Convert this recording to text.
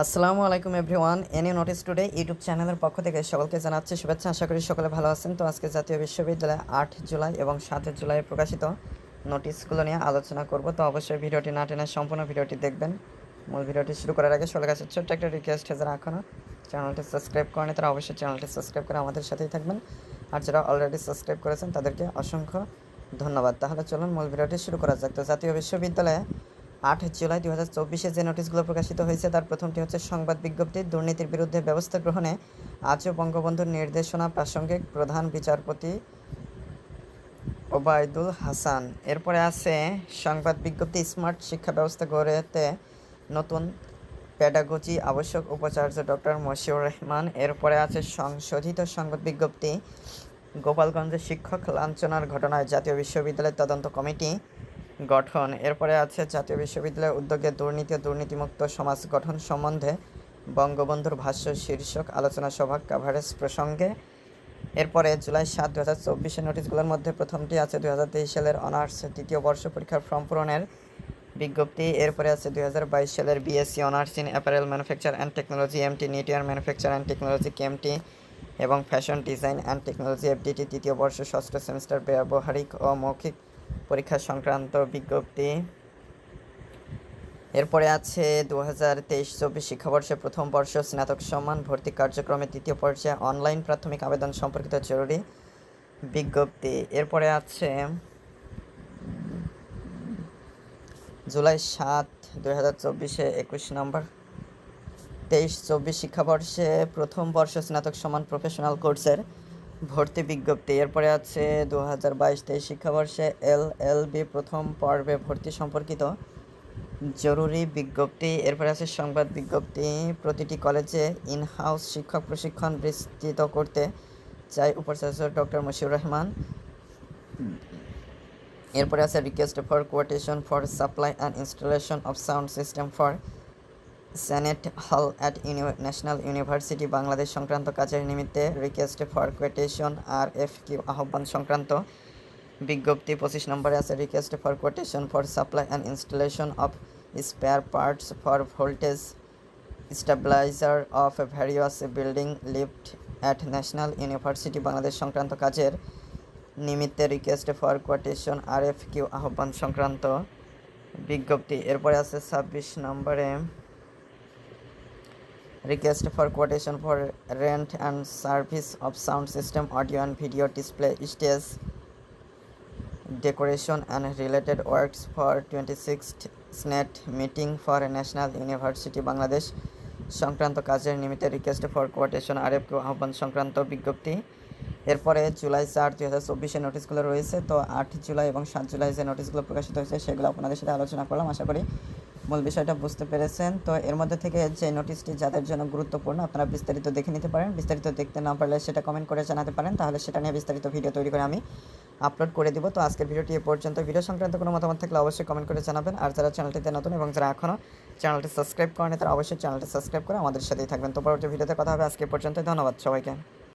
আসসালামু আলাইকুম everyone any notice today YouTube চ্যানেলের পক্ষ থেকে সকলকে জানাচ্ছি শুভেচ্ছা। আশা করি সকলে ভালো আছেন। তো আজকে জাতীয় বিশ্ববিদ্যালয়ে আট জুলাই এবং সাত জুলাই প্রকাশিত নোটিশগুলো নিয়ে আলোচনা করব। তো অবশ্যই ভিডিওটি না টেনে সম্পূর্ণ ভিডিওটি দেখবেন। মূল ভিডিওটি শুরু করার আগে সকলের কাছে ছোট্ট একটা রিকোয়েস্ট যারা এখনও চ্যানেলটি সাবস্ক্রাইব করেনি তারা অবশ্যই চ্যানেলটি সাবস্ক্রাইব করে আমাদের সাথেই থাকবেন। আর যারা অলরেডি সাবস্ক্রাইব করেছেন তাদেরকে অসংখ্য ধন্যবাদ। তাহলে চলুন মূল ভিডিওটি শুরু করা যাক। তো জাতীয় বিশ্ববিদ্যালয়ে আট জুলাই দু হাজার চব্বিশে যে নোটিশগুলো প্রকাশিত হয়েছে, তার প্রথমটি হচ্ছে সংবাদ বিজ্ঞপ্তি। দুর্নীতির বিরুদ্ধে ব্যবস্থা গ্রহণে আজও বঙ্গবন্ধুর নির্দেশনা প্রাসঙ্গিক, প্রধান বিচারপতি ওবায়দুল হাসান। এরপরে আছে সংবাদ বিজ্ঞপ্তি, স্মার্ট শিক্ষা ব্যবস্থা গড়েতে নতুন প্যাডাগজি আবশ্যক, উপাচার্য ডক্টর মশিউর রহমান। এরপরে আছে সংশোধিত সংবাদ বিজ্ঞপ্তি গোপালগঞ্জের শিক্ষক লাঞ্ছনার ঘটনায় জাতীয় বিশ্ববিদ্যালয়ের তদন্ত কমিটি। গঠন। এরপরে আছে জাতীয় বিশ্ববিদ্যালয়ের উদ্যোগে দুর্নীতি দুর্নীতিমুক্ত সমাজ গঠন সম্বন্ধে বঙ্গবন্ধুর ভাষ্য শীর্ষক আলোচনা সভা কাভারেজ প্রসঙ্গে। এরপরে জুলাই সাত দু হাজার চব্বিশের নোটিশগুলোর মধ্যে প্রথমটি আছে দু হাজার তেইশ সালের অনার্স তৃতীয় বর্ষ পরীক্ষার ফর্ম পূরণের বিজ্ঞপ্তি। এরপরে আছে দুই হাজার বাইশ সালের BSc honours in apparel manufacture and technology MT knitwear manufacture and technology KMT এবং fashion design and technology FDT তৃতীয় বর্ষ, ষষ্ঠ সেমিস্টার ব্যবহারিক ও মৌখিক পরীক্ষা সংক্রান্ত বিজ্ঞপ্তি। এরপরে আছে দু হাজার তেইশ চব্বিশ শিক্ষাবর্ষে প্রথম বর্ষ স্নাতক সম্মান ভর্তি কার্যক্রমে তৃতীয় পর্যায়ে অনলাইন প্রাথমিক আবেদন সম্পর্কিত জরুরি বিজ্ঞপ্তি। এরপরে আছে জুলাই সাত দুই হাজার চব্বিশে একুশ নম্বর। তেইশ চব্বিশ শিক্ষাবর্ষে প্রথম বর্ষ স্নাতক সমান প্রফেশনাল কোর্সের ভর্তি বিজ্ঞপ্তি। এরপরে আছে দু হাজার বাইশ তেইশ শিক্ষাবর্ষে এল এল বি প্রথম পর্বে ভর্তি সম্পর্কিত জরুরি বিজ্ঞপ্তি। এরপরে আছে সংবাদ বিজ্ঞপ্তি। প্রতিটি কলেজে ইন হাউস শিক্ষক প্রশিক্ষণ বিস্তৃত করতে চাই উপাচার্য ডক্টর মশিউর রহমান। এরপরে আছে request for quotation for supply and installation of sound system for senate hall at national university Bangladesh সংক্রান্ত কাজের নিমিত্তে request for quotation R F Q আহ্বান সংক্রান্ত বিজ্ঞপ্তি পঁচিশ নম্বরে আছে। Request for quotation for supply and installation of spare parts for voltage stabiliser of various building lift at national university Bangladesh সংক্রান্ত কাজের নিমিত্তে request for quotation R F Q আহ্বান সংক্রান্ত বিজ্ঞপ্তি। এরপরে আছে ছাব্বিশ নম্বরে request for quotation for rent and service of sound system audio and video display stage decoration and related works for 26th SNET meeting for National University Bangladesh সংক্রান্ত কাজের নিমিত্তে request for quotation R F আহ্বান সংক্রান্ত বিজ্ঞপ্তি এরপরে জুলাই চার দুই হাজার চব্বিশে নোটিশগুলো রয়েছে তো আট জুলাই এবং সাত জুলাই যে নোটিশগুলো প্রকাশিত হয়েছে সেগুলো আপনাদের সাথে আলোচনা করলাম আশা করি মূল বিষয়টা বুঝতে পেরেছেন। তো এর মধ্যে থেকে যে নোটিশটি যাদের জন্য গুরুত্বপূর্ণ, আপনারা বিস্তারিত দেখে নিতে পারেন। বিস্তারিত দেখতে না পারলে সেটা কমেন্ট করে জানাতে পারেন। তাহলে সেটা নিয়ে বিস্তারিত ভিডিও তৈরি করে আমি আপলোড করে দিব। তো আজকের ভিডিওটি এ পর্যন্ত। ভিডিও সংক্রান্ত কোনো মতামত থাকলে অবশ্যই কমেন্ট করে জানাবেন। আর যারা চ্যানেলটিতে নতুন এবং যারা এখনও চ্যানেলটি সাবস্ক্রাইব করেনি তারা অবশ্যই চ্যানেলটি সাবস্ক্রাইব করে আমাদের সাথেই থাকবেন। তো পরবর্তী ভিডিওতে কথা হবে। আজকে পর্যন্ত ধন্যবাদ সবাইকে।